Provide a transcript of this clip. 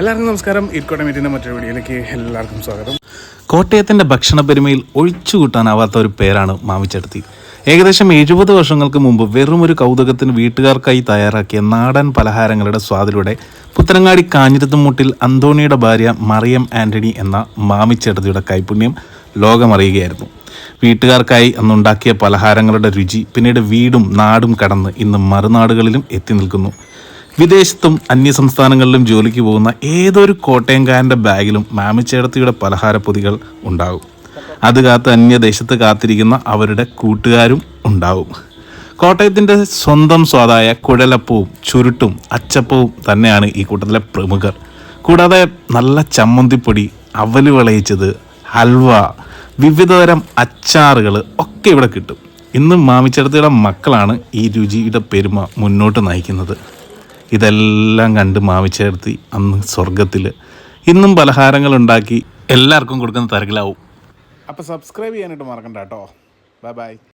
എല്ലാവർക്കും നമസ്കാരം. ഇരിക്കോട്ടെ മീറ്റിന്റെ മറ്റൊരു വീഡിയോയിലേക്ക് എല്ലാവർക്കും സ്വാഗതം. കോട്ടയത്തിന്റെ ഭക്ഷണ പെരുമയിൽ ഒഴിച്ചുകൂട്ടാനാവാത്ത ഒരു പേരാണ് മാമിച്ചെടുത്തി ഏകദേശം എഴുപത് വർഷങ്ങൾക്ക് മുമ്പ് വെറും ഒരു കൗതുകത്തിന് വീട്ടുകാർക്കായി തയ്യാറാക്കിയ നാടൻ പലഹാരങ്ങളുടെ സ്വാദിലൂടെ പുത്തനങ്ങാടി കാഞ്ഞിരത്തുമുട്ടിൽ അന്തോണിയുടെ ഭാര്യ മറിയം ആന്റണി എന്ന മാമിച്ചെടുത്തിയുടെ കൈപുണ്യം ലോകമറിയുകയായിരുന്നു. വീട്ടുകാർക്കായി അന്നുണ്ടാക്കിയ പലഹാരങ്ങളുടെ രുചി പിന്നീട് വീടും നാടും കടന്ന് ഇന്ന് മറുനാടുകളിലും എത്തി നിൽക്കുന്നു. വിദേശത്തും അന്യസംസ്ഥാനങ്ങളിലും ജോലിക്ക് പോകുന്ന ഏതൊരു കോട്ടയംകാരന്റെ ബാഗിലും മാമിച്ചേടത്തിയുടെ പലഹാരപ്പൊതികൾ ഉണ്ടാകും. അത് കാത്ത് അന്യദേശത്ത് കാത്തിരിക്കുന്ന അവരുടെ കൂട്ടുകാരും ഉണ്ടാവും. കോട്ടയത്തിന്റെ സ്വന്തം സ്വാദായ കുഴലപ്പവും ചുരുട്ടും അച്ചപ്പവും തന്നെയാണ് ഈ കൂട്ടത്തിലെ പ്രമുഖർ. കൂടാതെ നല്ല ചമ്മന്തിപ്പൊടി അവൽ വിളയിച്ചത് ഹൽവ വിവിധതരം അച്ചാറുകൾ ഒക്കെ ഇവിടെ കിട്ടും. ഇന്ന് മാമിച്ചേടത്തിയുടെ മക്കളാണ് ഈ രുചിയുടെ പെരുമ മുന്നോട്ട് നയിക്കുന്നത്. ഇതെല്ലാം കണ്ട് മാവിച്ചേർത്തി അന്ന് സ്വർഗത്തിൽ ഇന്നും പലഹാരങ്ങൾ ഉണ്ടാക്കി എല്ലാവർക്കും കൊടുക്കുന്ന തിരക്കിലാവും. അപ്പോൾ സബ്സ്ക്രൈബ് ചെയ്യാനായിട്ട് മറക്കണ്ട കേട്ടോ. Bye bye